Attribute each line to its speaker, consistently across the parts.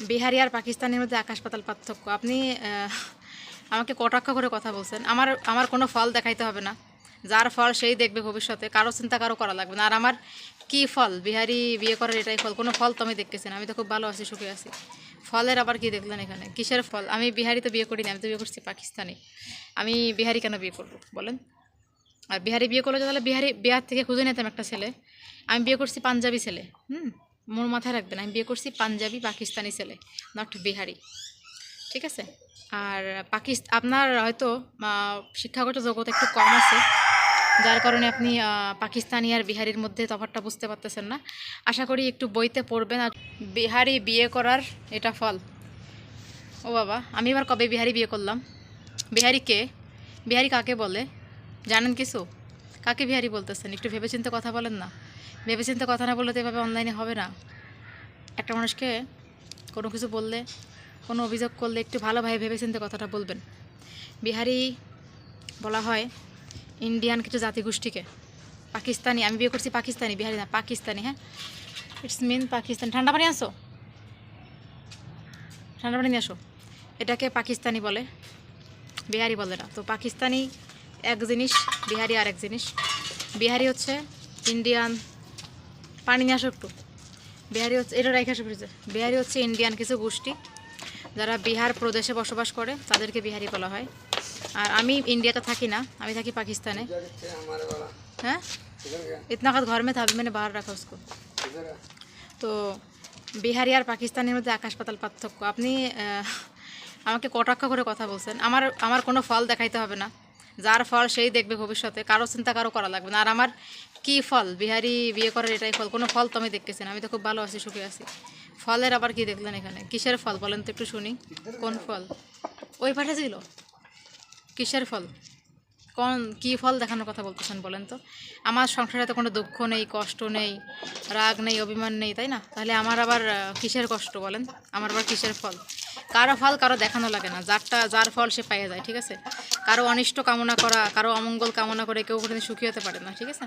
Speaker 1: বিহারি আর পাকিস্তানের মধ্যে আকাশ পাতাল পার্থক্য। আপনি আমাকে কটাক্ষ করে কথা বলছেন। আমার আমার কোনো ফল দেখাইতে হবে না। যার ফল সেই দেখবে ভবিষ্যতে। কারও চিন্তা কারও করা লাগবে না। আর আমার কি ফল? বিহারি বিয়ে করার এটাই ফল। কোনো ফল তো আমি দেখতেছি না। আমি তো খুব ভালো আছি, সুখে আছি। ফলের আবার কি দেখলেন এখানে? কিসের ফল? আমি বিহারি তো বিয়ে করিনি, আমি তো বিয়ে করছি পাকিস্তানি। আমি বিহারি কেন বিয়ে করব? বলেন। আর বিহারি বিয়ে করলে তাহলে বিহারি, বিহার থেকে খুঁজে নিতাম একটা ছেলে। আমি বিয়ে করছি পাঞ্জাবি ছেলে। হুম? মোর মাথায় রাখবেন, আমি বিয়ে করছি পাঞ্জাবি পাকিস্তানি ছেলে নট বিহারি। ঠিক আছে? আর পাকিস্ত, আপনার হয়তো শিক্ষাগত জগৎ একটু কম আছে, যার কারণে আপনি পাকিস্তানি আর বিহারির মধ্যে তফাৎটা বুঝতে পারতেছেন না। আশা করি একটু বইতে পড়বেন আর বিহারি বিয়ে করার এটা ফল। ও বাবা, আমি এবার কবে বিহারি বিয়ে করলাম? বিহারি কে? বিহারি কাকে বলে? জানেন কিছু? কাকে বিহারি বলতেছেন? একটু ভেবেচিন্তে কথা বলেন না। ভেবেচিন্তে কথা না বললে তো এভাবে অনলাইনে হবে না। একটা মানুষকে কোনো কিছু বললে, কোনো অভিযোগ করলে একটু ভালোভাবে ভেবেচিন্তে কথাটা বলবেন। বিহারি বলা হয় ইন্ডিয়ান কিছু জাতিগোষ্ঠীকে। পাকিস্তানি, আমি বিয়ে করছি পাকিস্তানি, বিহারি না, পাকিস্তানি হ্যাঁ? It's mean Pakistan. ঠান্ডা পানি আসো ঠান্ডা পানি নিয়ে আসো। এটাকে পাকিস্তানি বলে, বিহারি বলে না। তো পাকিস্তানি এক জিনিস বিহারি আর এক জিনিস বিহারি হচ্ছে ইন্ডিয়ান পানি নিয়ে আসো একটু বিহারি হচ্ছে এটা রেখে আসো ফ্রিজে বিহারি হচ্ছে ইন্ডিয়ান কিছু গোষ্ঠী যারা বিহার প্রদেশে বসবাস করে তাদেরকে বিহারি বলা হয় আর আমি ইন্ডিয়াতে থাকি না আমি থাকি পাকিস্তানে হ্যাঁ इतना खाद घर में था अभी मैंने बाहर रखा उसको তো বিহারি আর পাকিস্তানের মধ্যে আকাশ পাতাল পার্থক্য আপনি আহ, আমাকে কটাক্ষ করে কথা বলছেন আমার আমার কোনো ফল দেখাইতে হবে না যার ফল সেই দেখবে ভবিষ্যতে, কারও চিন্তা কারও করা লাগবে না। আর আমার কি ফল? বিহারি বিয়ে করার এটাই ফল। কোনো ফল তো আমি দেখতেছি না। আমি তো খুব ভালো আছি, সুখে আছি। ফলের আবার কি দেখলেন এখানে? কিসের ফল? বলেন তো একটু শুনি। কোন ফল? ওই পাঠে ছিল? কিসের ফল? কোন, কী ফল দেখানোর কথা বলতেছেন বলেন তো? আমার সংসারে তো কোনো দুঃখ নেই, কষ্ট নেই, রাগ নেই, অভিমান নেই, তাই না? তাহলে আমার আবার কিসের কষ্ট বলেন? আমার আবার কিসের ফল? কারও ফল কারও দেখানো লাগে না। যারটা, যার ফল সে পাইয়ে যায়, ঠিক আছে? কারও অনিষ্ট কামনা করা, কারও অমঙ্গল কামনা করে কেউ কোনোদিন সুখী হতে পারে না, ঠিক আছে?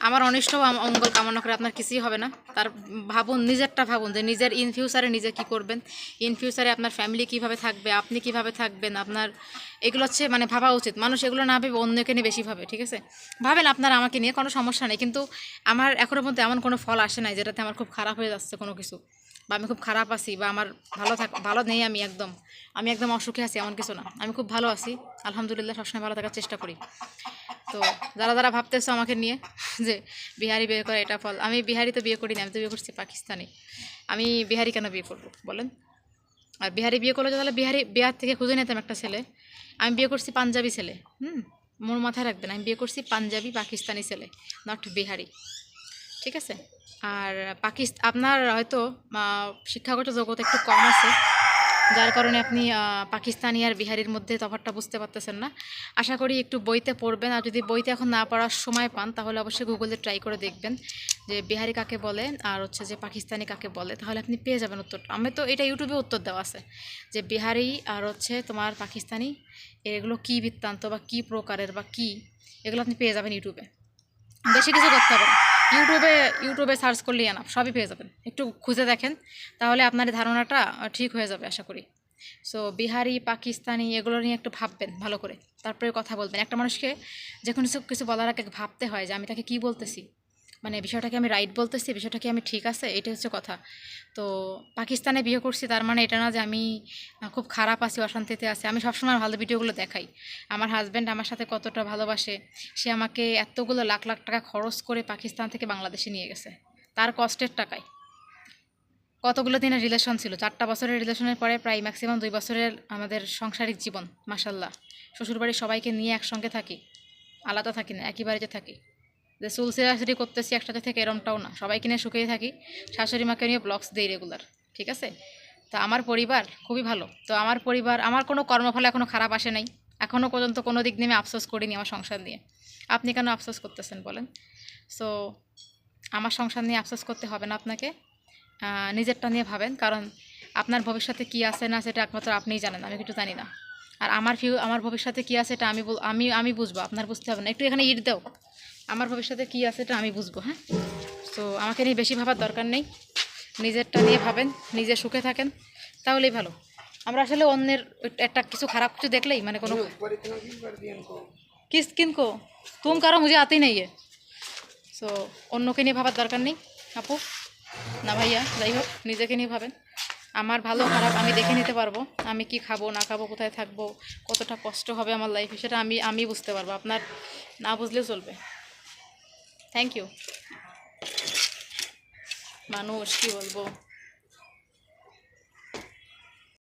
Speaker 1: আমার অনিষ্ট অমঙ্গল কামনা করে আপনার কিছুই হবে না। তার ভাবুন, নিজেরটা ভাবুন যে নিজের ইন ফিউচারে নিজে কী করবেন? ইন ফিউচারে আপনার ফ্যামিলি কীভাবে থাকবে? আপনি কীভাবে থাকবেন? আপনার, এগুলো হচ্ছে মানে ভাবা উচিত। মানুষ এগুলো না ভেবে অন্যকে নিয়ে বেশি ভাবে, ঠিক আছে? ভাবেন আপনার আমাকে নিয়ে, কোনো সমস্যা নেই। কিন্তু আমার এখনও পর্যন্ত এমন কোনো ফল আসে নাই যেটাতে আমার খুব খারাপ হয়ে যাচ্ছে কোনো কিছু। বা আমি খুব খারাপ আছি বা আমার ভালো থাক, ভালো নেই আমি একদম আমি একদম অসুখে আছি এমন কিছু না। আমি খুব ভালো আছি, আলহামদুলিল্লাহ সবসময় ভালো থাকার চেষ্টা করি। তো যারা যারা ভাবতেছো আমাকে নিয়ে যে বিহারি বিয়ে করে এটা ফল, আমি বিহারি তো বিয়ে করিনি, আমি তো বিয়ে করছি পাকিস্তানি। আমি বিহারি কেন বিয়ে করব বলেন? আর বিহারি বিয়ে করলে তাহলে বিহারি, বিহার থেকে খুঁজে নিতাম একটা ছেলে। আমি বিয়ে করছি পাঞ্জাবি ছেলে, হুম? মোর মাথায় রাখবেন, আমি বিয়ে করছি পাঞ্জাবি পাকিস্তানি ছেলে, নট বিহারি। ঠিক আছে? আর পাকিস্তান আপনার হয়তো শিক্ষাগত যোগ্যতা একটু কম আছে। যার কারণে আপনি পাকিস্তানি আর বিহারির মধ্যে তফাৎটা বুঝতে পারতেছেন না। আশা করি একটু বইতে পড়বেন। আর যদি বইতে এখন না পড়ার সময় পান, তাহলে অবশ্যই গুগলে ট্রাই করে দেখবেন যে বিহারি কাকে বলে আর হচ্ছে যে পাকিস্তানি কাকে বলে। তাহলে আপনি পেয়ে যাবেন উত্তর। আমি তো এটা ইউটিউবে উত্তর দেওয়া আছে যে বিহারি আর হচ্ছে তোমার পাকিস্তানি, এগুলো কী বৃত্তান্ত বা কী প্রকারের বা কী, এগুলো আপনি পেয়ে যাবেন ইউটিউবে। বেশি কিছু করতে হবে না। ইউটিউবে ইউটিউবে সার্চ করলে আনা সবই পেয়ে যাবেন। একটু খুঁজে দেখেন, তাহলে আপনার ধারণাটা ঠিক হয়ে যাবে আশা করি। সো বিহারি, পাকিস্তানি, এগুলো নিয়ে একটু ভাববেন ভালো করে। তারপরে কথা বলবেন। একটা মানুষকে যে কোনো কিছু বলার আগে ভাবতে হয় যে আমি তাকে কি বলতেছি মানে বিষয়টাকে আমি রাইট বলতেছি বিষয়টাকে আমি ঠিক আছে? এটা হচ্ছে কথা। তো পাকিস্তানে বিয়ে করছি, তার মানে এটা না যে আমি খুব খারাপ আছি, অশান্তিতে আছি। আমি সবসময় ভালো ভিডিওগুলো দেখাই। আমার হাজব্যান্ড আমার সাথে কতটা ভালোবাসে, সে আমাকে এতগুলো লাখ লাখ টাকা খরচ করে পাকিস্তান থেকে বাংলাদেশে নিয়ে গেছে। তার কষ্টের টাকায়। কতগুলো দিনের রিলেশন ছিল? চারটা বছরের রিলেশনের পরে প্রায় ম্যাক্সিমাম দুই বছরের আমাদের সাংসারিক জীবন মাসাল্লাহ শ্বশুরবাড়ির সবাইকে নিয়ে একসঙ্গে থাকি। আলাদা থাকি না একই বাড়িতে থাকি। যে সুলসিরাসিরি করতেছি একসাথে থেকে এরমটাও না। সবাই কিনে সুখেই থাকি। শাশুড়ি মাকে নিয়ে ব্লগস দিই রেগুলার ঠিক আছে? তো আমার পরিবার খুবই ভালো। তো আমার পরিবার, আমার কোনো কর্মফল এখনও খারাপ আসে নাই। এখনও পর্যন্ত কোনো দিক নিয়ে আমি আফসোস করিনি আমার সংসার নিয়ে আপনি কেন আফসোস করতেছেন বলেন? সো আমার সংসার নিয়ে আফসোস করতে হবে না আপনাকে। নিজেরটা নিয়ে ভাবেন। কারণ আপনার ভবিষ্যতে কী আছে না সেটা একমাত্র আপনিই জানেন, আমি কিছু জানি না। আর আমার ফিউ, আমার ভবিষ্যতে কী আছে এটা আমি আমি আমি বুঝব, আপনার বুঝতে হবে না। একটু এখানে ইট দাও। আমার ভবিষ্যতে কি আছে এটা আমি বুঝব হ্যাঁ? তো আমাকে নিয়ে বেশি ভাবার দরকার নেই। নিজেরটা নিয়ে ভাবেন, নিজে সুখে থাকেন, তাহলেই ভালো। আমরা আসলে অন্যের একটা কিছু খারাপ কিছু দেখলেই মানে কোনো কিস কিনকো তুম কারও মুঝে আতেই নেই সো অন্যকে নিয়ে ভাবার দরকার নেই, আপু। না ভাইয়া, যাই হোক, নিজেকে নিয়ে ভাবেন। আমার ভালো খারাপ আমি দেখে নিতে পারব, আমি কি খাব, না খাব, কোথায় থাকব, কতটা কষ্ট হবে আমার লাইফে সেটা আমি আমি বুঝতে পারব। আপনার না বুঝলেও চলবে। থ্যাংক ইউ মানুষ কি বলব?